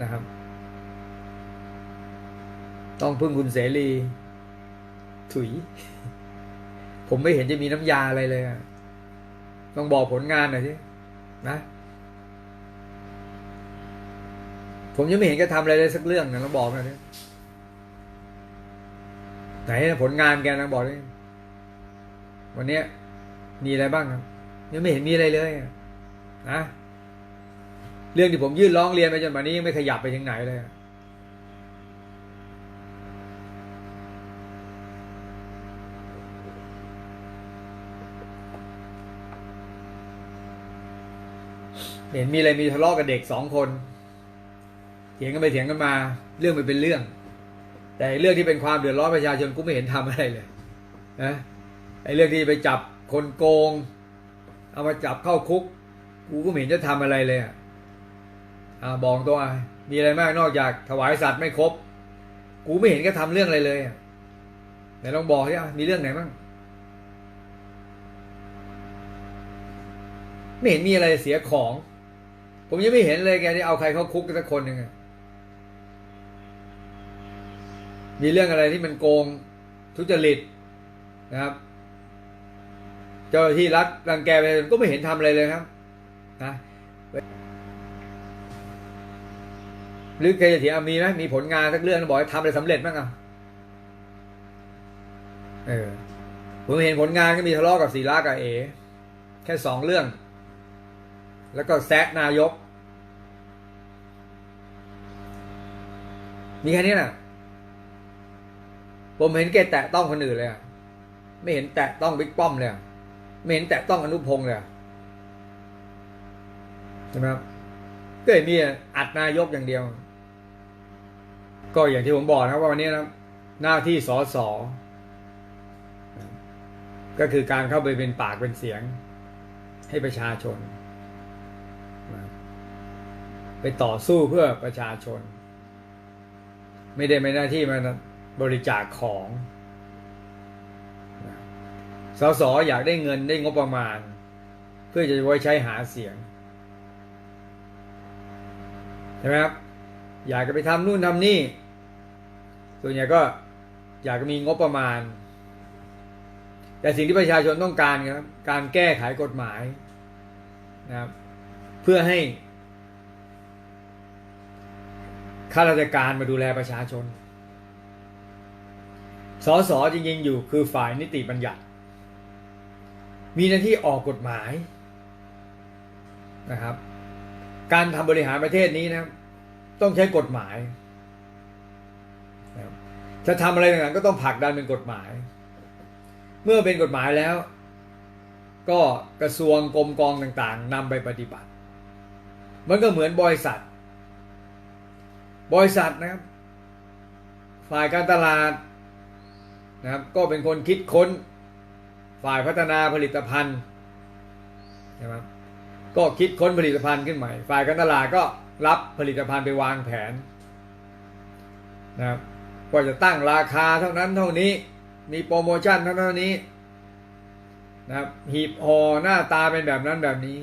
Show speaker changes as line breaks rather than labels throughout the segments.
นะครับ ต้องพึ่งคุณเสรี ถุย ผมไม่เห็นจะมีน้ำยาอะไรเลยต้องบอกผลงานหน่อยสินะผมยังไม่เห็นแกทำอะไรเลยสักเรื่องนะลองบอกหน่อยดิไหนผลงานแกนะบอกดิวันนี้มีอะไรบ้างครับยังไม่เห็นมีอะไรเลยนะ เรื่องที่ผมยื่นร้องเรียนไปจนวันนี้ยังไม่ขยับไปถึงไหนเลยเห็นมีอะไรมีทะเลาะกับเด็กสองคนเถียงกันไปเถียงกันมา เรื่องมันเป็นเรื่อง แต่เรื่องที่เป็นความเดือดร้อนประชาชนกูไม่เห็นทำอะไรเลยนะไอ้เรื่องที่ไปจับคนโกง เอามาจับเข้าคุก กูก็ไม่เห็นจะทำอะไรเลยอะ อ่าบอกตัวมีอะไรมากนอกจากถวายสัตว์ไม่ครบ กูไม่เห็นก็ทำเรื่องอะไรเลยไหนลองบอกสิอ่มีเรื่องไหนบ้างไม่เห็นมีอะไรเสียของ ผมยังไม่เห็นเลยแกที่เอาใครเข้าคุกกันสักคนหนึ่งมีเรื่องอะไรที่มันโกงทุจริตนะครับ เจ้าหน้าที่รัฐรังแกไปก็ไม่เห็นทำอะไรเลยครับ นะ หรือใครจะเถียงอะมีไหมมีผลงานสักเรื่องบอกให้ทำอะไรสำเร็จบ้างอะเออผมเห็นผลงานก็มีทะเลาะกับศิลากับเอ แค่สองเรื่อง แล้วก็แซะนายก มีแค่นี้นะผมเห็นแกแตะต้องคนอื่นเลยอะไม่เห็นแตะต้องบิ๊กป้อมเลยไม่เห็นแตะต้องอนุพงษ์เลยอะใช่ไหมครับก็เห็นมีอัดนายกอย่างเดียว ก็อย่างที่ผมบอกนะครับว่าวันนี้นะหน้าที่สอสอก็คือการเข้าไปเป็นปากเป็นเสียง ให้ประชาชน ไปต่อสู้เพื่อประชาชน ไม่ได้ไม่หน้าที่มาบริจาคของสสอยากได้เงินได้งบประมาณ เพื่อจะไว้ใช้หาเสียงใช่ไหมครับอยากจะไปทำนู่นทำนี่ ส่วนใหญ่ก็อยากจะมีงบประมาณ แต่สิ่งที่ประชาชนต้องการครับ การแก้ไขกฎหมายนะครับ เพื่อให้ข้าราชการมาดูแลประชาชน สสจริงๆอยู่คือฝ่ายนิติบัญญัติ มีหน้าที่ออกกฎหมายนะครับ การทำบริหารประเทศนี้นะครับต้องใช้กฎหมาย จะทำอะไรต่างๆก็ต้องผลักดันเป็นกฎหมาย เมื่อเป็นกฎหมายแล้ว ก็กระทรวงกรมกองต่างๆนำไปปฏิบัติ มันก็เหมือนบริษัท บริษัทนะครับ ฝ่ายการตลาดนะครับ ก็เป็นคนคิดค้น ฝ่ายพัฒนาผลิตภัณฑ์นะครับก็คิดค้นผลิตภัณฑ์ขึ้นใหม่ ฝ่ายการตลาดก็รับผลิตภัณฑ์ไปวางแผนนะครับ ก็จะตั้งราคาเท่านั้นเท่านี้ มีโปรโมชั่นเท่านั้นนี้นะครับหีบห่อหน้าตาเป็นแบบนั้นแบบนี้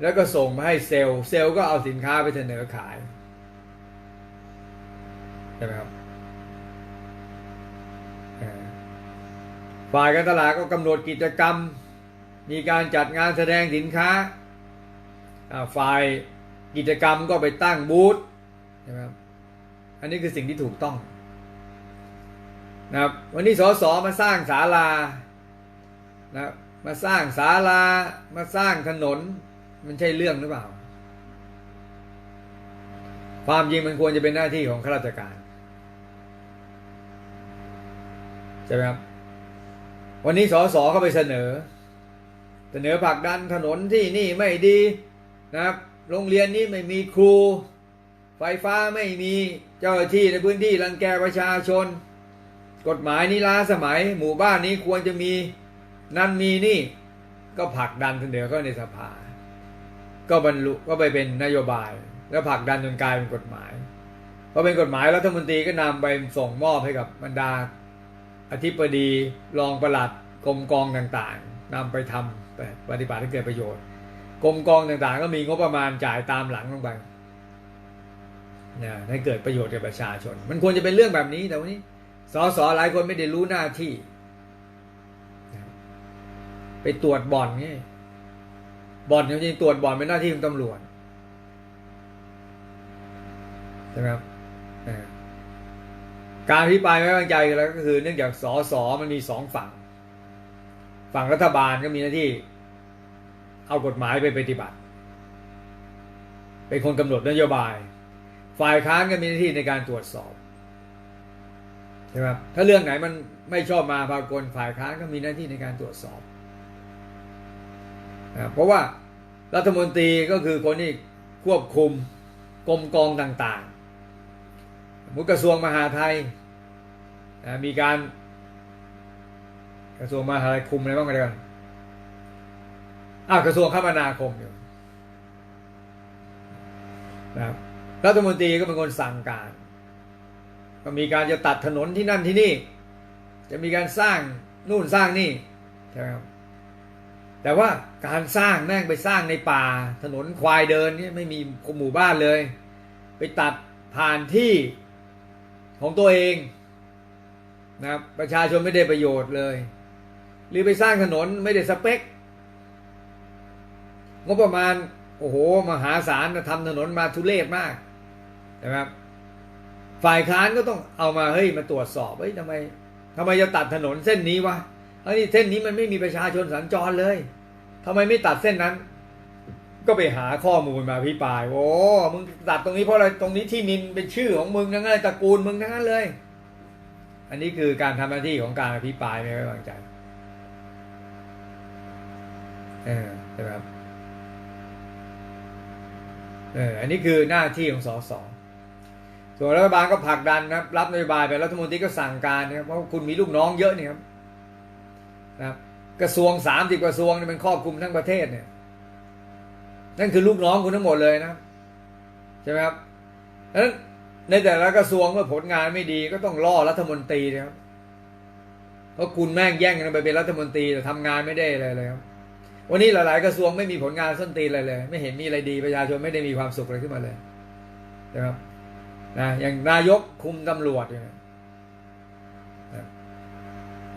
แล้วก็ส่งมาให้เซลล์เซลล์ก็เอาสินค้าไปเสนอขายใช่ไหมครับฝ่ายการตลาดก็กำหนดกิจกรรม มีการจัดงานแสดงสินค้าอ่าฝ่ายกิจกรรมก็ไปตั้งบูธใช่ไหมครับ อันนี้คือสิ่งที่ถูกต้อง นะครับ วันนี้สสมาสร้างศาลานะครับมาสร้างศาลามาสร้างถนน มันใช่เรื่องหรือเปล่า ความจริงมันควรจะเป็นหน้าที่ของข้าราชการใช่ไหมครับวันนี้สสเข้าไปเสนอ เสนอผลักดันถนนที่นี่ไม่ดีนะครับโรงเรียนนี้ไม่มีครู ไฟฟ้าไม่มีเจ้าหน้าที่ในพื้นที่รังแกประชาชน กฎหมายนี้ล้าสมัย หมู่บ้านนี้ควรจะมีนั่นมีนี่ ก็ผลักดันเสนอเข้าในสภา ก็บรรลุก็ไปเป็นนโยบาย แล้วผลักดันจนกลายเป็นกฎหมายพอเป็นกฎหมายรัฐมนตรีก็นำไปส่งมอบให้กับบรรดา อธิบดีรองประหลัดกรมกองต่างๆนำไปทำไปปฏิบัติให้เกิดประโยชน์กรมกองต่างๆ ก็มีงบประมาณจ่ายตามหลังลงไปนะให้เกิดประโยชน์แก่ประชาชน มันควรจะเป็นเรื่องแบบนี้แต่วันนี้ สสหลายคนไม่ได้รู้หน้าที่ ไปตรวจบ่อนไงบ่อนจริงๆตรวจบ่อนเป็นหน้าที่ของตำรวจใช่ไหมครับการอภิปรายไม่ไว้วางใจแล้วก็คือ เนื่องจากสสมันมีสองฝั่ง ฝั่งรัฐบาลก็มีหน้าที่ เอากฎหมายไปปฏิบัติ เป็นคนกำหนดนโยบาย ฝ่ายค้านก็มีหน้าที่ในการตรวจสอบ ช่ไหมถ้าเรื่องไหนมันไม่ชอบมาพากลฝ่ายค้านก็มีหน้าที่ในการตรวจสอบนะเพราะว่ารัฐมนตรีก็คือคนที่ควบคุมกรมกองต่างๆมุกกระทรวงมหาไทยนะมีการกระทรวงมหาไทยคุมอะไรบ้างกันเดี๋ยวก่อนอ้าวกระทรวงคมนาคมอยู่นะรัฐมนตรีก็เป็นคนสั่งการ ก็มีการจะตัดถนนที่นั่นที่นี่ จะมีการสร้างนู่นสร้างนี่ใช่ไหมครับแต่ว่าการสร้างแม่งไปสร้างในป่า ถนนควายเดินนี่ไม่มีหมู่บ้านเลย ไปตัดผ่านที่ของตัวเองนะครับประชาชนไม่ได้ประโยชน์เลย หรือไปสร้างถนนไม่ได้สเปคงบประมาณโอ้โหมหาศาลทำถนนมาทุเรศมากนะครับ ฝ่ายค้านก็ต้องเอามาเฮ้ยมาตรวจสอบเฮ้ยทำไมทำไมจะตัดถนนเส้นนี้วะเฮ้ยเส้นนี้มันไม่มีประชาชนสัญจรเลยทำไมไม่ตัดเส้นนั้น ก็ไปหาข้อมูลมาพิปาย โอ้มึงตัดตรงนี้เพราะอะไรตรงนี้ที่นินเป็นชื่อของมึงทั้งนั้นตระกูลมึงทั้งนั้นเลย อันนี้คือการทำหน้าที่ของการอภิปรายไม่ไว้วางใจเออใช่ไหมครับเอออันนี้คือหน้าที่ของสส ส่วนรัฐบาลก็ผลักดันนะครับ รับนโยบายไปรัฐมนตรีก็สั่งการนะครับเพราะคุณมีลูกน้องเยอะเนี่ยครับนะครับกระทรวงสามสิบกระทรวงเนี่ยมันครอบคลุมทั้งประเทศเนี่ย นั่นคือลูกน้องคุณทั้งหมดเลยนะใช่ไหมครับดังนั้นในแต่ละกระทรวงเมื่อผลงานไม่ดีก็ต้องล่อรัฐมนตรีนะครับเพราะคุณแม่งแย่งกันไปเป็นรัฐมนตรีแต่ทำงานไม่ได้เลยเลยครับวันนี้หลาย ๆ กระทรวงไม่มีผลงานส้นตีนอะไรเลย ไม่เห็นมีอะไรดีประชาชนไม่ได้มีความสุขอะไรขึ้นมาเลยนะครับ นะอย่างนายกคุมตำรวจเนี่ยนะ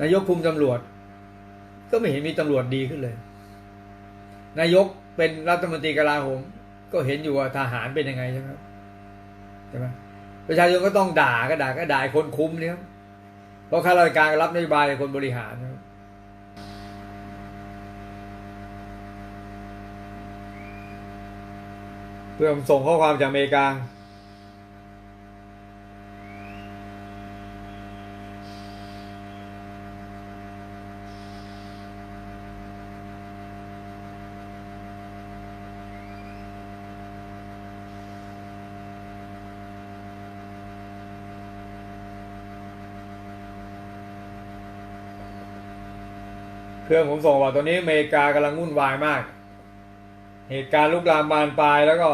นายกคุมตำรวจ ก็ไม่เห็นมีตำรวจดีขึ้นเลย นายกเป็นรัฐมนตรีกลาโหมก็เห็นอยู่ว่าทหารเป็นยังไงใช่ไหมใช่ไหมประชาชนก็ต้องด่าก็ด่าก็ด่าคนคุมเนี่ยเพราะข้าราชการรับนโยบายคนบริหารเพื่อผมส่งข้อความจากอเมริกา เครื่องผมส่งว่าตอนนี้อเมริกากำลังวุ่นวายมาก เหตุการณ์ลุกลามบานปลายแล้วก็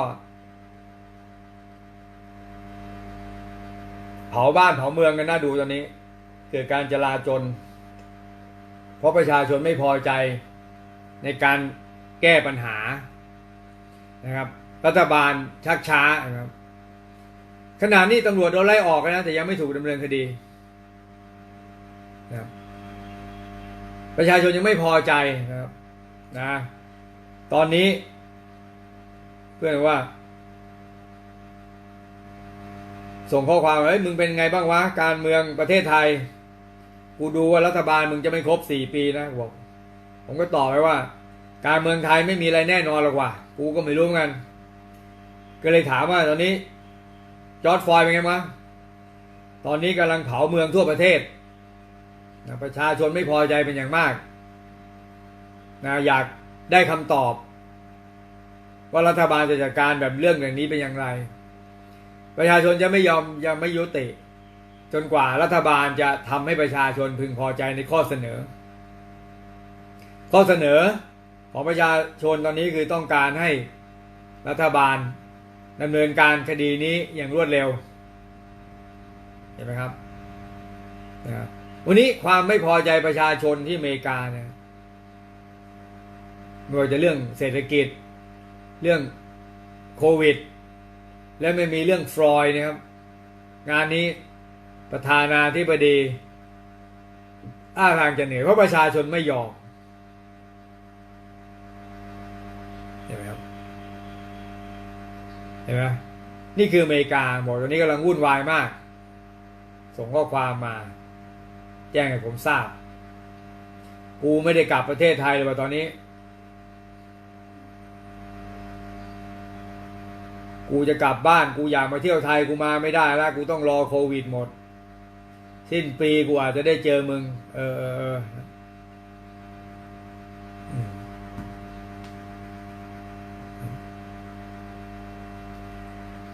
เผาบ้านเผาเมืองกันน่าดูตอนนี้ เกิดการจลาจลเพราะประชาชนไม่พอใจในการแก้ปัญหานะครับ รัฐบาลชักช้านะครับขณะนี้ตำรวจโดนไล่ออกนะแต่ยังไม่ถูกดำเนินคดีนะครับ ประชาชนยังไม่พอใจนะครับนะตอนนี้ เพื่อนว่า ส่งข้อความว่าเฮ้ยมึงเป็นไงบ้างวะ การเมืองประเทศไทย กูดูว่ารัฐบาลมึงจะไม่ครบสี่ปีนะบอกผมก็ตอบไปว่า การเมืองไทยไม่มีอะไรแน่นอนหรอกว่ะกูก็ไม่รู้เหมือนกัน ก็เลยถามว่าตอนนี้ จอร์ดฟลอยเป็นไงบ้างตอนนี้กำลังเผาเมืองทั่วประเทศ นะประชาชนไม่พอใจเป็นอย่างมากนะอยากได้คำตอบ ว่ารัฐบาลจะจัดการแบบเรื่องอย่างนี้เป็นอย่างไร ประชาชนจะไม่ยอมยังไม่ยุติ จนกว่ารัฐบาลจะทำให้ประชาชนพึงพอใจในข้อเสนอ ข้อเสนอของประชาชนตอนนี้คือต้องการให้รัฐบาลดำเนินการคดีนี้อย่างรวดเร็วเห็นไหมครับนะครับ วันนี้ความไม่พอใจประชาชนที่อเมริกาเนี่ยไม่ว่าจะเรื่องเศรษฐกิจ เรื่องโควิด และไม่มีเรื่องฟรอยนะครับ งานนี้ประธานาธิบดีอ้าทางจะเหนื่อยเพราะประชาชนไม่ยอมเห็นไหมครับเห็นไหมนี่คืออเมริกาบอกตอนนี้กำลังวุ่นวายมาก ส่งข้อความมา แจ้งให้ผมทราบ กูไม่ได้กลับประเทศไทยเลยว่าตอนนี้ กูจะกลับบ้านกูอยากมาเที่ยวไทยกูมาไม่ได้แล้ว กูต้องรอโควิดหมด สิ้นปีกูอาจจะได้เจอมึง เออ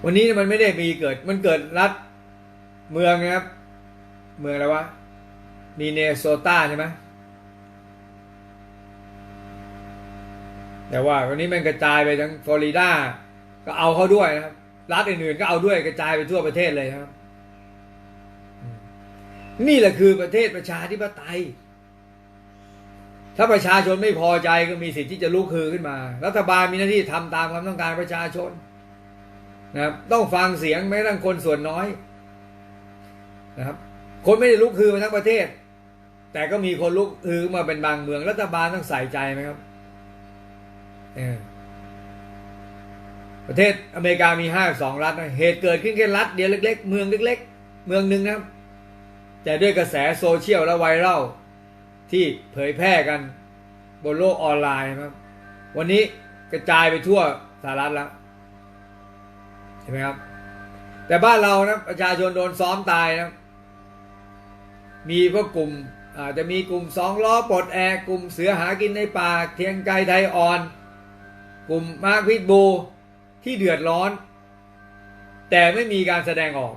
วันนี้มันไม่ได้มีเกิด มันเกิดรัฐเมืองนะครับ เมืองอะไรวะ มีเนโซตาใช่ไหมแต่ว่าวันนี้มันกระจายไปทั้งฟลอริดา ก็เอาเขาด้วยนะครับ รัฐอื่นๆก็เอาด้วยกระจายไปทั่วประเทศเลยครับ นี่แหละคือประเทศประชาธิปไตย ถ้าประชาชนไม่พอใจก็มีสิทธิ์ที่จะลุกฮือขึ้นมา รัฐบาลมีหน้าที่ทำตามความต้องการประชาชนนะครับ ต้องฟังเสียงแม้กระทั่งคนส่วนน้อยนะครับ คนไม่ได้ลุกฮือมาทั้งประเทศ แต่ก็มีคนลุกฮือมาเป็นบางเมือง รัฐบาลต้องใส่ใจไหมครับเออประเทศอเมริกามีห้าสองรัฐนะเหตุเกิดขึ้นแค่รัฐเดียวเล็ก ๆ เมืองเล็ก ๆ เมืองหนึ่งนะครับ แต่ด้วยกระแสโซเชียลและไวรัลที่เผยแพร่กันบนโลกออนไลน์นะครับ วันนี้กระจายไปทั่วสหรัฐแล้วเห็นไหมครับ แต่บ้านเรานะประชาชนโดนซ้อมตายนะมีพวกกลุ่ม อาจจะมีกลุ่มสองล้อปลดแอกกลุ่มเสือหากินในป่าเทียงไกไทยอ่อน กลุ่มมาร์คพิทบูที่เดือดร้อน แต่ไม่มีการแสดงออก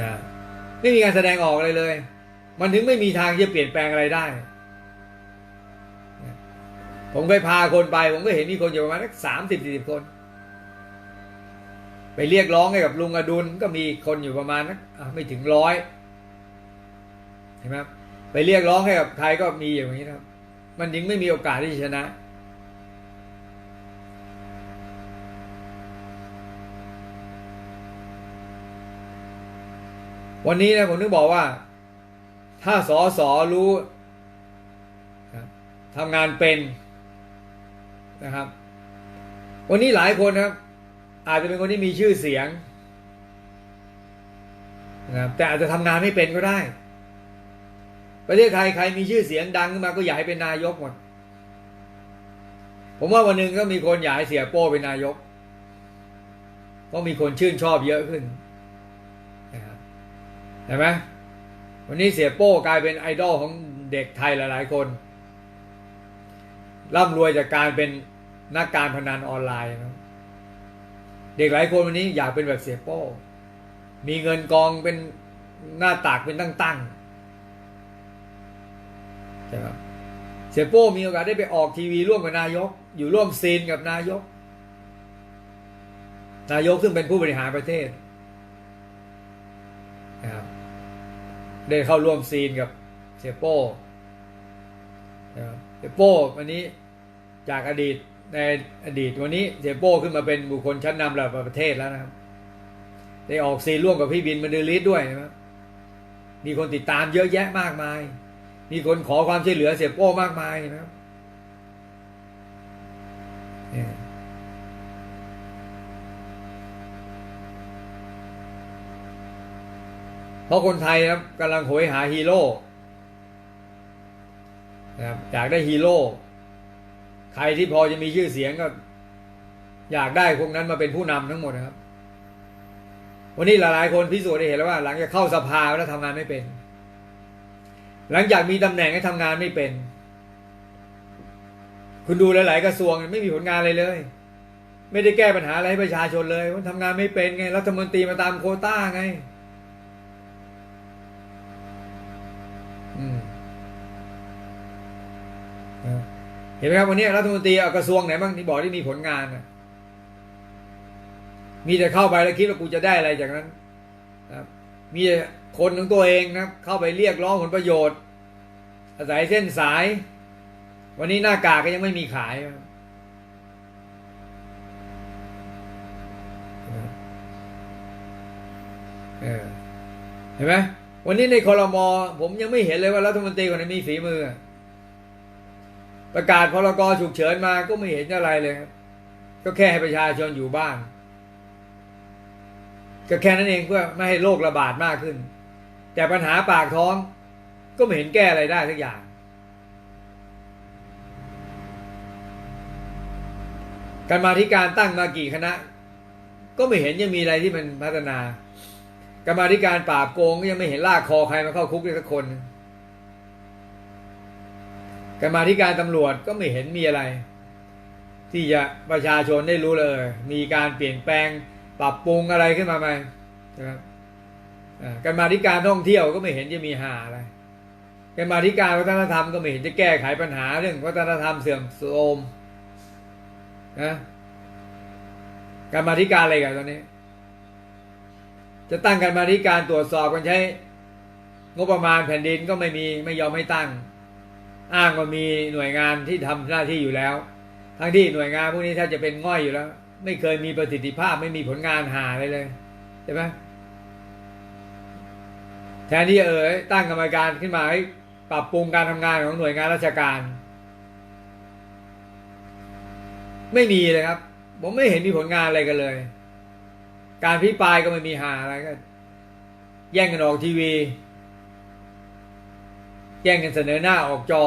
นะไม่มีการแสดงออกอะไรเลย มันถึงไม่มีทางที่จะเปลี่ยนแปลงอะไรได้ ผมเคยพาคนไป ผมก็เห็นมีคนอยู่ประมาณสักสามสิบสี่สิบคน ไปเรียกร้องให้กับลุงอดุลก็มีคนอยู่ประมาณนักอะไม่ถึงร้อย ไหมครับไปเรียกร้องให้กับใครก็มีอย่างนี้นะครับ มันยังไม่มีโอกาสที่จะชนะ วันนี้นะผมนึกบอกว่า ถ้าสอสอรู้ทำงานเป็นนะครับ วันนี้หลายคนนะครับ อาจจะเป็นคนที่มีชื่อเสียงนะครับแต่อาจจะทำงานไม่เป็นก็ได้ ประเทศไทยใครมีชื่อเสียงดังขึ้นมาก็อยากให้เป็นนายกหมดผมว่าวันหนึ่งก็มีคนอยากให้เสียโป้เป็นนายกเพราะมีคนชื่นชอบเยอะขึ้นนะครับเห็นไหมวันนี้เสียโป้กลายเป็นไอดอลของเด็กไทยหลาย ๆ คนร่ำรวยจากการเป็นนักการพนันออนไลน์นะเด็กหลายคนวันนี้อยากเป็นแบบเสียโป้ มีเงินกองเป็นหน้าตากเป็นตั้งๆ ใช่ไหมเสียโป้มีโอกาสได้ไปออกทีวีร่วมกับนายก อยู่ร่วมซีนกับนายก นายกซึ่งเป็นผู้บริหารประเทศนะครับได้เข้าร่วมซีนกับเสียโป้นะครับเสียโป้วันนี้จากอดีตในอดีตวันนี้เสียโป้ขึ้นมาเป็นบุคคลชั้นนำระดับประเทศแล้วนะครับ ได้ออกซีนร่วมกับพี่บินบรรลือฤทธิ์ด้วยนะครับมีคนติดตามเยอะแยะมากมาย มีคนขอความช่วยเหลือเสียโป้มากมายนะครับเพราะคนไทยครับกำลังโหยหาฮีโร่นะครับอยากได้ฮีโร่ใครที่พอจะมีชื่อเสียงก็ อยากได้พวกนั้นมาเป็นผู้นำทั้งหมดนะครับ วันนี้หลายๆคนพิสูจน์ได้เห็นแล้วว่า หลังจากเข้าสภาแล้วทำงานไม่เป็น หลังจากมีตำแหน่งให้ทำงานไม่เป็น คุณดูหลาย ๆ กระทรวงไม่มีผลงานอะไรเลย ไม่ได้แก้ปัญหาอะไรให้ประชาชนเลยมันทำงานไม่เป็นไงรัฐมนตรีมาตามโคต้าไง อืมเห็นไหมครับวันนี้รัฐมนตรีกระทรวงไหนบ้างที่บอกที่มีผลงานนะมีแต่เข้าไปแล้วคิดว่ากูจะได้อะไรจากนั้นนะครับ มีคนของตัวเองนะเข้าไปเรียกร้องผลประโยชน์ อาศัยเส้นสาย วันนี้หน้ากากก็ยังไม่มีขาย เห็นไหมวันนี้ในคอรมอผมยังไม่เห็นเลยว่ารัฐมนตรีคนไหนมีฝีมือ ประกาศพรกฉุกเฉินมาก็ไม่เห็นอะไรเลย ก็แค่ให้ประชาชนอยู่บ้าน ก็แค่นั้นเองเพื่อไม่ให้โรคระบาดมากขึ้น แต่ปัญหาปากท้องก็ไม่เห็นแก้อะไรได้สักอย่าง การมาธิการตั้งมากี่คณะ ก็ไม่เห็นยังมีอะไรที่มันพัฒนากรรมาธิการปราบโกงก็ยังไม่เห็นลากคอใครมาเข้าคุกเลยสักคนกรรมาธิการตำรวจก็ไม่เห็นมีอะไร ที่จะประชาชนได้รู้เลย มีการเปลี่ยนแปลง ปรับปรุงอะไรขึ้นมาไหมนะครับอ่ากรมาธิการท่องเที่ยวก็ไม่เห็นจะมีหาอะไรกรรมาธิการวัฒนธรรมก็ไม่เห็นจะแก้ไขปัญหาเรื่องวัฒนธรรมเสื่อมโทรมนะกรรมาธิการอะไรกันตอนนี้ จะตั้งกรรมาธิการตรวจสอบกันใช้ งบประมาณแผ่นดินก็ไม่มีไม่ยอมให้ตั้ง อ้างว่ามีหน่วยงานที่ทำหน้าที่อยู่แล้ว ทั้งที่หน่วยงานพวกนี้ถ้าจะเป็นง่อยอยู่แล้ว ไม่เคยมีประสิทธิภาพไม่มีผลงานหาอะไรเลยใช่ไหมแทนที่เออตั้งกรรมการขึ้นมาให้ปรับปรุงการทำงานของหน่วยงานราชการ ไม่มีเลยครับ ผมไม่เห็นมีผลงานอะไรกันเลย การพิปรายก็ไม่มีหาอะไรก็แย่งกันออกทีวี แย่งกันเสนอหน้าออกจอ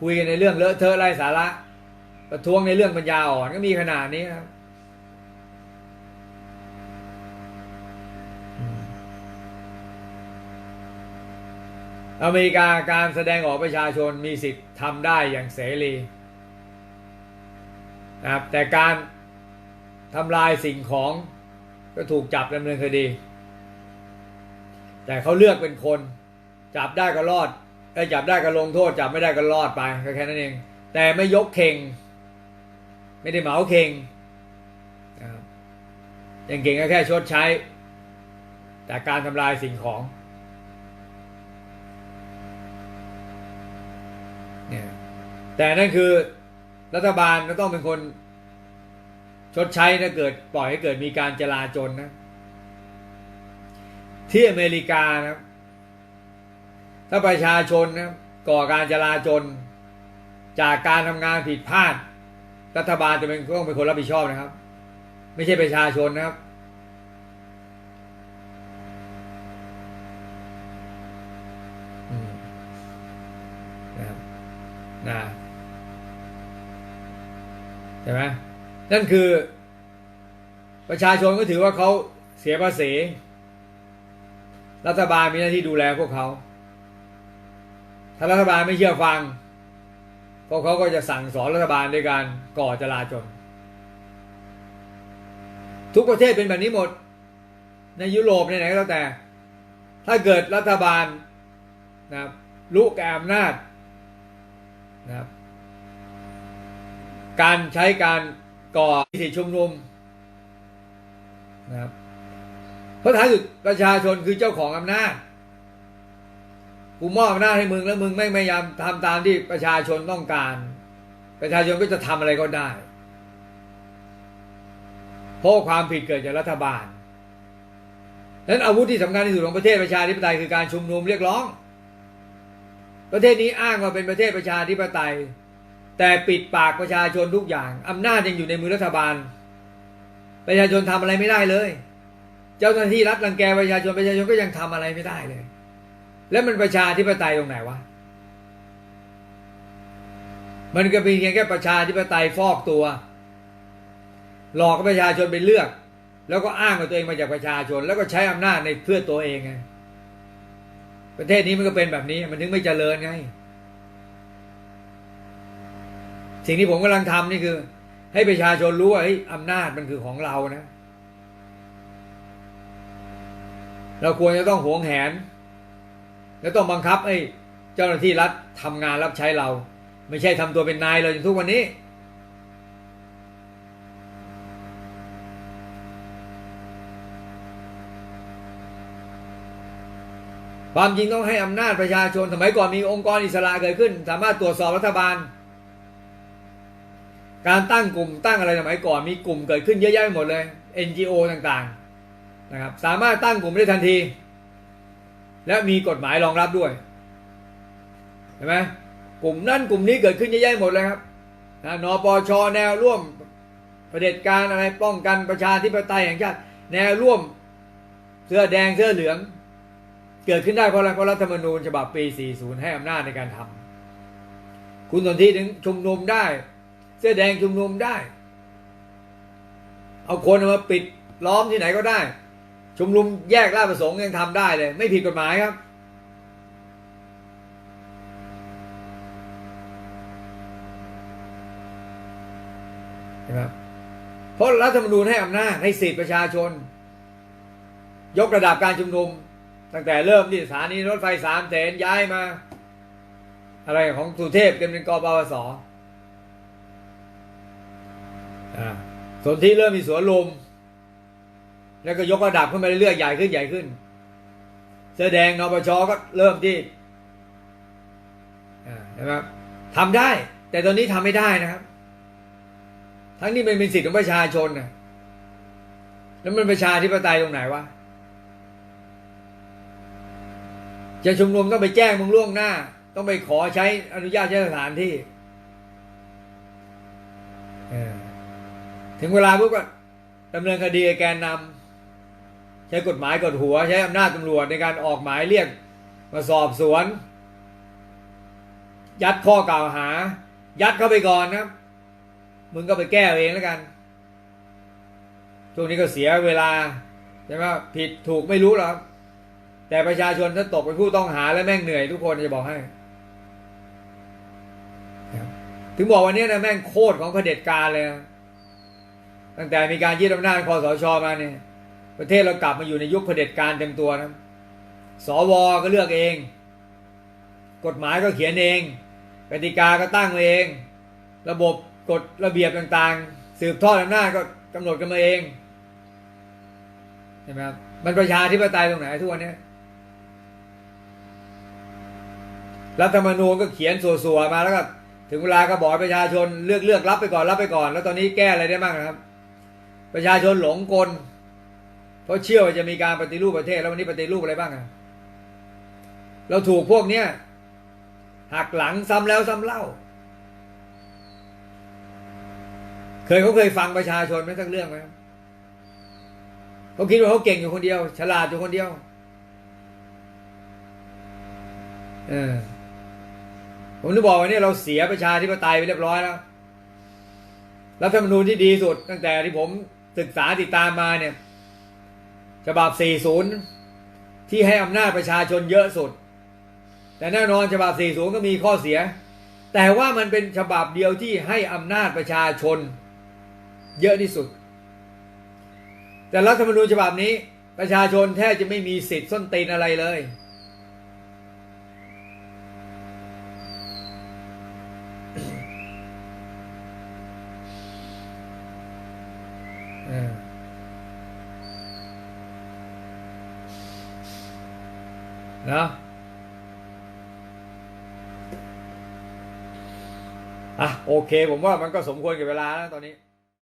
คุยกันในเรื่องเลอะเทอะไร้สาระ ประท้วงในเรื่องปัญญาอ่อนก็มีขนาดนี้ครับอเมริกาการแสดงออกประชาชนมีสิทธิ์ทำได้อย่างเสรีนะครับแต่การทำลายสิ่งของก็ถูกจับดำเนินคดี แต่เขาเลือกเป็นคน จับได้ก็รอดถ้าจับได้ก็ลงโทษ จับไม่ได้ก็รอดไปก็แค่นั้นเอง แต่ไม่ยกเข่ง ไม่ได้เหมาเข่งนะครับอย่างเก่งก็แค่ชดใช้แต่การทำลายสิ่งของเนี่ยแต่นั่นคือรัฐบาลก็ต้องเป็นคนชดใช้ถ้าเกิดปล่อยให้เกิดมีการจลาจลนะ ที่อเมริกานะ ถ้าประชาชนนะก่อการจลาจลจากการทำงานผิดพลาด รัฐบาลจะเป็นต้องเป็นคนรับผิดชอบนะครับ ไม่ใช่ประชาชนนะครับ นะครับนะใช่ไหมนั่นคือ ประชาชนก็ถือว่าเขาเสียภาษี รัฐบาลมีหน้าที่ดูแลพวกเขา ถ้ารัฐบาลไม่เชื่อฟัง พวกเขาก็จะสั่งสอนรัฐบาลด้วยการก่อจลาจลทุกประเทศเป็นแบบนี้หมด ในยุโรปในไหนก็แล้วแต่ ถ้าเกิดรัฐบาลนะครับรู้แกอำนาจนะครับการใช้การก่อนิติชุมนุมนะครับเพราะท้ายสุดประชาชนคือเจ้าของอำนาจ กูมอบอำนาให้มึงแล้วมึงไม่พยายามทำตามที่ประชาชนต้องการ ประชาชนก็จะทำอะไรก็ได้เพราะความผิดเกิดจากรัฐบาลนั้นอาวุธที่สำคัญที่สุดของประเทศประชาธิปไตยคือการชุมนุมเรียกร้อง ประเทศนี้อ้างว่าเป็นประเทศประชาธิปไตย แต่ปิดปากประชาชนทุกอย่างอำนาจยังอยู่ในมือรัฐบาล ประชาชนทำอะไรไม่ได้เลย เจ้าหน้าที่รัฐรังแกประชาชนประชาชนก็ยังทำอะไรไม่ได้เลย แล้วมันประชาธิปไตยตรงไหนวะ มันก็เป็นเพียงแค่ประชาธิปไตยฟอกตัว หลอกประชาชนไปเลือก แล้วก็อ้างว่าตัวเองมาจากประชาชน แล้วก็ใช้อำนาจในเพื่อตัวเองไงประเทศนี้มันก็เป็นแบบนี้มันถึงไม่เจริญไง สิ่งที่ผมกำลังทำนี่คือ ให้ประชาชนรู้ว่าเฮ้อำนาจมันคือของเรานะ เราควรจะต้องหวงแหน แล้วต้องบังคับให้เจ้าหน้าที่รัฐทำงานรับใช้เรา ไม่ใช่ทำตัวเป็นนายเราจนทุกวันนี้ ความจริงต้องให้อำนาจประชาชนสมัยก่อนมีองค์กรอิสระเกิดขึ้น สามารถตรวจสอบรัฐบาล การตั้งกลุ่มตั้งอะไรสมัยก่อนมีกลุ่มเกิดขึ้นเยอะแยะไปหมดเลย NGO ต่างๆนะครับสามารถตั้งกลุ่มได้ทันที และมีกฎหมายรองรับด้วยเห็นไหมกลุ่มนั่นกลุ่มนี้เกิดขึ้นเยอะแยะหมดเลยครับนะนปชแนวร่วมประเด็จการอะไรป้องกันประชาธิปไตยแห่งชาติแนวร่วมเสื้อแดงเสื้อเหลือง เกิดขึ้นได้เพราะอะไรเพราะรัฐธรรมนูญฉบับปี 40 ให้อำนาจในการทำคุณสนธิถึงชุมนุมได้ เสื้อแดงชุมนุมได้ เอาคนมาปิดล้อมที่ไหนก็ได้ ชุมนุมแยกราชประสงค์ยังทำได้เลย ไม่ผิดกฎหมายครับ เห็นไหมเพราะรัฐธรรมนูญให้อำนาจให้สิทธิประชาชน ยกระดับการชุมนุม ตั้งแต่เริ่มที่สถานีรถไฟสามเสนย้ายมา อะไรของสุเทพเป็นกปปสอ่าส่วนที่เริ่มมีสวนลม แล้วก็ยกระดับขึ้นไปเรื่อยๆใหญ่ขึ้นใหญ่ขึ้นเสื้อแดงนปชก็เริ่มที่อ่าใช่ไหมครับทำได้ แต่ตอนนี้ทำไม่ได้นะครับ ทั้งนี้มันเป็นสิทธิของประชาชนนะแล้วมันประชาธิปไตยตรงไหนวะจะชุมนุมต้องไปแจ้งมึงล่วงหน้า ต้องไปขอใช้อนุญาตใช้สถานที่ถึงเวลาปุ๊บก็ดำเนินคดีแกนนำ ใช้กฎหมายกดหัว ใช้อำนาจตำรวจในการออกหมายเรียกมาสอบสวน ยัดข้อกล่าวหา ยัดเข้าไปก่อนนะมึงก็ไปแก้เอาเองแล้วกันช่วงนี้ก็เสียเวลาใช่ไหมผิดถูกไม่รู้หรอกแต่ประชาชนถ้าตกเป็นผู้ต้องหาแล้วแม่งเหนื่อยทุกคนจะบอกให้ ถึงบอกวันนี้นะแม่งโคตรของเผด็จการเลย ตั้งแต่มีการยึดอำนาจคอสชมาเนี่ย ประเทศเรากลับมาอยู่ในยุคเผด็จการเต็มตัวนะสวก็เลือกเอง กฎหมายก็เขียนเองกติกาก็ตั้งเอง ระบบกฎระเบียบต่างๆ สืบทอดอำนาจก็กำหนดกันมาเองเห็นไหมครับมันประชาธิปไตยตรงไหนทุกวันนี้รัฐธรรมนูญก็เขียนสัวๆมาแล้วก็ถึงเวลาก็บอกประชาชนเลือกเลือกรับไปก่อนรับไปก่อน แล้วตอนนี้แก้อะไรได้บ้างครับ ประชาชนหลงกล เพราะเชื่อว่าจะมีการปฏิรูปประเทศ แล้ววันนี้ปฏิรูปอะไรบ้างอะเราถูกพวกเนี้ยหักหลังซ้ำแล้วซ้ำเล่า เคยเขาเคยฟังประชาชนไหมสักเรื่องไหมเขาคิดว่าเขาเก่งอยู่คนเดียว ฉลาดอยู่คนเดียวเออผมจะบอกว่าเนี่ยเราเสียประชาธิปไตยไปเรียบร้อยแล้วรัฐธรรมนูญที่ดีสุด ตั้งแต่ที่ผมศึกษาติดตามมาเนี่ย ฉบับ 40 ที่ให้อำนาจประชาชนเยอะสุด แต่แน่นอนฉบับ 40 ก็มีข้อเสีย แต่ว่ามันเป็นฉบับเดียวที่ให้อำนาจประชาชนเยอะที่สุด แต่รัฐธรรมนูญฉบับนี้ประชาชนแทบจะไม่มีสิทธิ์ส้นตีนอะไรเลย นอะอะโอเค ผมว่ามันก็สมควรกับเวลาแล้วตอนนี้